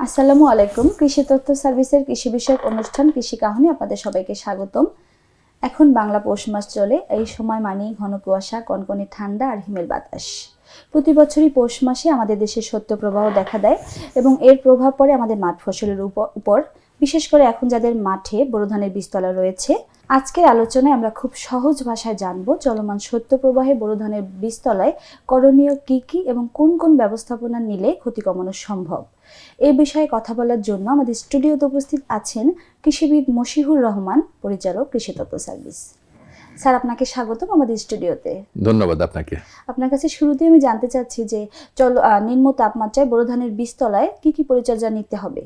আসসালামু আলাইকুম। কৃষি তথ্য সার্ভিসের কৃষি বিষয়ক অনুষ্ঠান, কৃষি কাহনে আপনাদের সবাইকে স্বাগতম। এখন বাংলা পৌষ মাস চলে। এই সময় মানেই ঘন কুয়াশা, কনকনে ঠান্ডা আর হিমেল বাতাস। প্রতি বছরই পৌষ মাসে আমাদের দেশে সত্য প্রবাহ দেখা দেয় এবং এর প্রভাব পড়ে আমাদের মাঠ ফসলের উপ- উপর। বিশেষ করে এখন যাদের মাঠে বোরো ধানের বীজতলা রয়েছে আজকের আলোচনায় আমরা খুব সহজ ভাষায় জানব চলমান সত্য প্রবাহে বোরো ধানের বীজতলায় করণীয় কি কি এবং কোন কোন ব্যবস্থাপনা নিলে ক্ষতি কমানো সম্ভব? এ বিষয়ে কথা বলার জন্য আমাদের স্টুডিওতে উপস্থিত আছেন কৃষিবিদ মশিহুর রহমান পরিচালক কৃষি তত্ত্ব সার্ভিস। স্যার আপনাকে স্বাগতম আমাদের স্টুডিওতে। ধন্যবাদ আপনাকে। আপনার কাছে শুরুতেই আমি জানতে চাচ্ছি যে চল আহ, নিম্ন তাপমাত্রায় বোরো ধানের বীজতলায় কি কি পরিচর্যা নিতে হবে?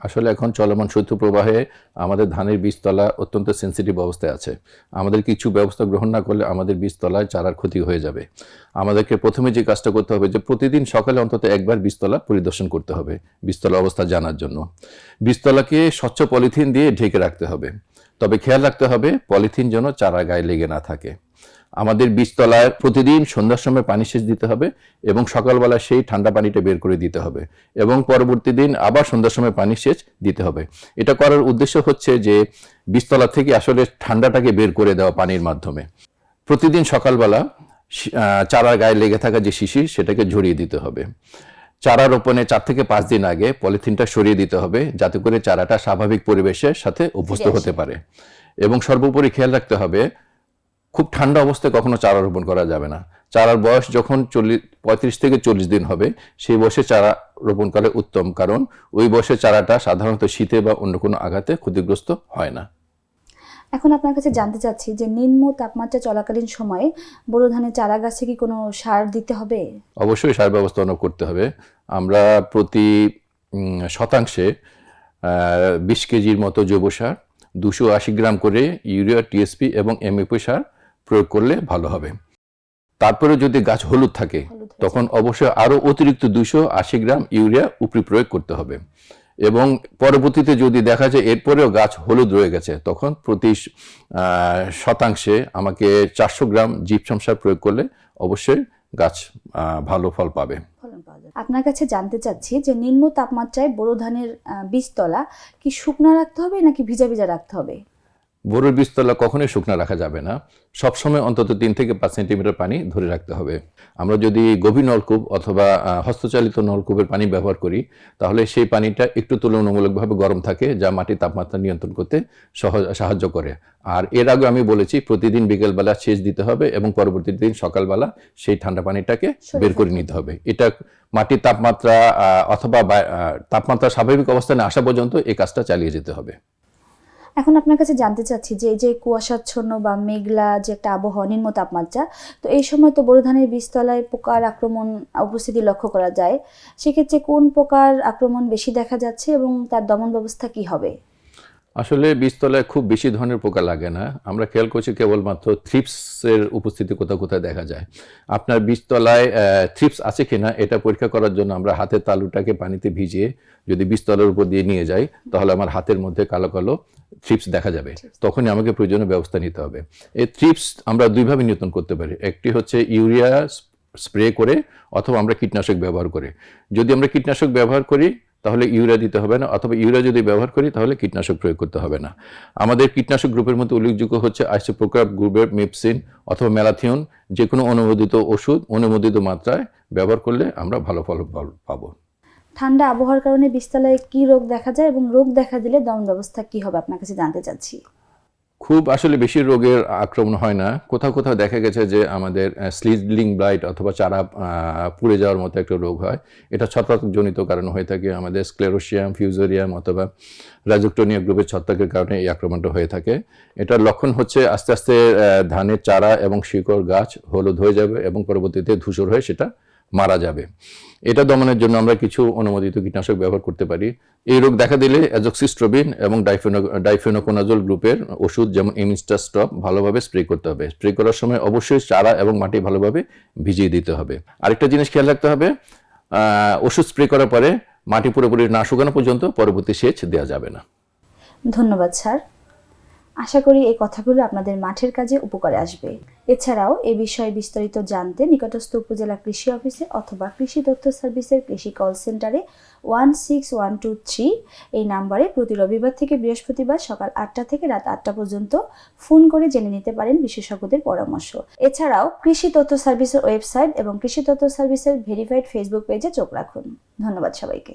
আসলে এখন চলমান শৈত্য প্রবাহে আমাদের ধানের বীজতলা অত্যন্ত সেন্সিটিভ অবস্থায় আছে। আমাদের কিছু ব্যবস্থা গ্রহণ না করলে আমাদের বীজতলায় চারার ক্ষতি হয়ে যাবে। আমাদেরকে প্রথমে যে কাজটা করতে হবে যে প্রতিদিন সকালে অন্তত একবার বীজতলা পরিদর্শন করতে হবে, বীজতলা অবস্থা জানার জন্য। বীজতলাকে স্বচ্ছ পলিথিন দিয়ে ঢেকে রাখতে হবে। তবে খেয়াল রাখতে হবে পলিথিন যেন চারা গায়ে লেগে না থাকে। আমাদের বীজতলায় প্রতিদিন সন্ধ্যার সময় পানি সেচ দিতে হবে এবং সকালবেলা সেই ঠান্ডা পানিটা বের করে দিতে হবে এবং পরবর্তী দিন আবার সন্ধ্যার সময় পানি সেচ দিতে হবে। এটা করার উদ্দেশ্য হচ্ছে যে বীজতলা থেকে আসলে ঠান্ডাটাকে বের করে দেওয়া পানির মাধ্যমে। প্রতিদিন সকালবেলা চারার গায়ে লেগে থাকা যে শিশির সেটাকে ঝরিয়ে দিতে হবে। চারা রোপণে চার থেকে পাঁচ দিন আগে পলিথিনটা সরিয়ে দিতে হবে যাতে করে চারাটা স্বাভাবিক পরিবেশের সাথে অভ্যস্ত হতে পারে। এবং সর্বোপরি খেয়াল রাখতে হবে খুব ঠান্ডা অবস্থায় কখনো চারা রোপণ করা যাবে না। চারার বয়স যখন চল্লিশ পঁয়ত্রিশ থেকে চল্লিশ দিন হবে সেই বয়সে চারা রোপণ করা উত্তম কারণ ওই বয়সে চারাটা সাধারণত শীতে বা অন্য কোনো আঘাতে ক্ষতিগ্রস্ত হয় না। এখন আপনার কাছে জানতে চাচ্ছি যে নিম্ন তাপমাত্রা চলাকালীন সময়ে বোরো ধানের চারা গাছে কি কোনো সার দিতে হবে? অবশ্যই সার ব্যবস্থাপনা করতে হবে। আমরা প্রতি শতাংশে বিশ কেজির মতো জৈব সার দুশো আশি গ্রাম করে ইউরিয়া টিএসপি এবং এমএপি সার প্রয়োগ করলে ভালো হবে। তারপরে যদি গাছ হলুদ থাকে তখন অবশ্যই আরও অতিরিক্ত দুশো আশি গ্রাম ইউরিয়া উপরি প্রয়োগ করতে হবে। এবং পরবর্তীতে যদি দেখা যায় এরপরেও গাছ হলুদ রয়ে গেছে তখন প্রতি শতাংশে আমাকে চারশো গ্রাম জিপসাম সার প্রয়োগ করলে অবশ্যই গাছ ভালো ফল পাবে। আপনার কাছে জানতে চাচ্ছি যে নিম্ন তাপমাত্রায় বোরো ধানের বীজতলা কি শুকনা রাখতে হবে নাকি ভিজা ভিজা রাখতে হবে? বোরোর বীজতলা কখনোই শুকনো রাখা যাবে না। সবসময় অন্তত তিন থেকে পাঁচ সেন্টিমিটার পানি ধরে রাখতে হবে। আমরা যদি গভীর নলকূপ অথবা হস্তচালিত নলকূপের পানি ব্যবহার করি তাহলে সেই পানিটা একটু তুলনামূলকভাবে গরম থাকে যা মাটির তাপমাত্রা নিয়ন্ত্রণ করতে সহজ সাহায্য করে। আর এর আগে আমি বলেছি প্রতিদিন বিকেলবেলা সেচ দিতে হবে এবং পরবর্তী দিন সকালবেলা সেই ঠান্ডা পানিটাকে বের করে নিতে হবে। এটা মাটির তাপমাত্রা অথবা তাপমাত্রা স্বাভাবিক অবস্থানে আসা পর্যন্ত এই কাজটা চালিয়ে যেতে হবে। এখন আপনার কাছে জানতে চাচ্ছি যে এই যে কুয়াশাচ্ছন্ন বা মেঘলা যে একটা আবহাওয়া, নিম্ন তাপমাত্রা, তো এই সময় তো বোরো ধানের বীজতলায় পোকার আক্রমণ উপস্থিতি লক্ষ্য করা যায়। সেক্ষেত্রে কোন পোকার আক্রমণ বেশি দেখা যাচ্ছে এবং তার দমন ব্যবস্থা কি হবে? আসলে বীজতলায় খুব বেশি ধরনের পোকা লাগে না। আমরা খেয়াল করছি কেবলমাত্র থ্রিপসের উপস্থিতি কোথাও কোথায় দেখা যায়। আপনার বীজতলায় থ্রিপস আছে কিনা এটা পরীক্ষা করার জন্য আমরা হাতের তালুটাকে পানিতে ভিজিয়ে যদি বীজতলার উপর দিয়ে নিয়ে যাই তাহলে আমার হাতের মধ্যে কালো কালো থ্রিপস দেখা যাবে। তখনই আমাকে প্রয়োজনীয় ব্যবস্থা নিতে হবে। এই থ্রিপস আমরা দুইভাবে নিয়ন্ত্রণ করতে পারি। একটি হচ্ছে ইউরিয়া স্প্রে করে অথবা আমরা কীটনাশক ব্যবহার করে। যদি আমরা কীটনাশক ব্যবহার করি তাহলে ইউরিয়া দিতে হবে না, অথবা ইউরিয়া যদি ব্যবহার করি, তাহলে কীটনাশক প্রয়োগ করতে হবে না। আমাদের কীটনাশক গ্রুপের মধ্যে উল্লেখযোগ্য হচ্ছে আইসোপ্রোক্রাপ গ্রুপের মেপসিন অথবা ম্যালাথিয়ন যে কোনো অনুমোদিত ওষুধ অনুমোদিত মাত্রায় ব্যবহার করলে আমরা ভালো ফল পাব- ঠান্ডা আবহাওয়ার কারণে বিস্তালয়ে কি রোগ দেখা যায় এবং রোগ দেখা দিলে দমন ব্যবস্থা কি হবে আপনার কাছে জানতে চাচ্ছি। খুব আসলে বেশি রোগের আক্রমণ হয় না। কোথাও কোথাও দেখা গেছে যে আমাদের স্লিজলিং ব্লাইট অথবা চারা পুড়ে যাওয়ার মতো একটা রোগ হয়। এটা ছত্রাকজনিত কারণে হয়ে থাকে। আমাদের স্ক্লেরোসিয়াম ফিউজোরিয়াম অথবা রাজুক্টোনিয়া গ্রুপের ছত্রাকের কারণে এই আক্রমণটা হয়ে থাকে। এটার লক্ষণ হচ্ছে আস্তে আস্তে ধানের চারা এবং শিকড় গাছ হলুদ হয়ে যাবে এবং পরবর্তীতে ধূসর হয়ে সেটা মারা যাবে। এটা দমনের জন্য আমরা কিছু অনুমোদিত কীটনাশক ব্যবহার করতে পারি। এই রোগ দেখা দিলে অ্যাজক্সিস্ট্রোবিন এবং ডাইফেনো ডাইফেনোকোনাজোল গ্রুপের ওষুধ যেমন ইমিস্টার স্টপ ভালোভাবে স্প্রে করতে হবে। স্প্রে করার সময় অবশ্যই চারা এবং মাটি ভালোভাবে ভিজিয়ে দিতে হবে। আরেকটা জিনিস খেয়াল রাখতে হবে ওষুধ স্প্রে করার পরে মাটি পুরোপুরি না শুকানো পর্যন্ত পরবর্তী সেচ দেওয়া যাবে না। ধন্যবাদ, স্যার। আশা করি এই কথাগুলো আপনাদের মাঠের কাজে উপকারে আসবে। এছাড়াও এ বিষয়ে বিস্তারিত জানতে নিকটস্থ উপজেলা কৃষি অফিসে অথবা কৃষি তথ্য সার্ভিসের কৃষি কল সেন্টারে one six one two three এই নাম্বারে প্রতি রবিবার থেকে বৃহস্পতিবার সকাল আটটা থেকে রাত আটটা পর্যন্ত ফোন করে জেনে নিতে পারেন বিশেষজ্ঞদের পরামর্শ। এছাড়াও কৃষি তথ্য সার্ভিসের ওয়েবসাইট এবং কৃষি তথ্য সার্ভিসের ভেরিফাইড ফেসবুক পেজে চোখ রাখুন। ধন্যবাদ সবাইকে।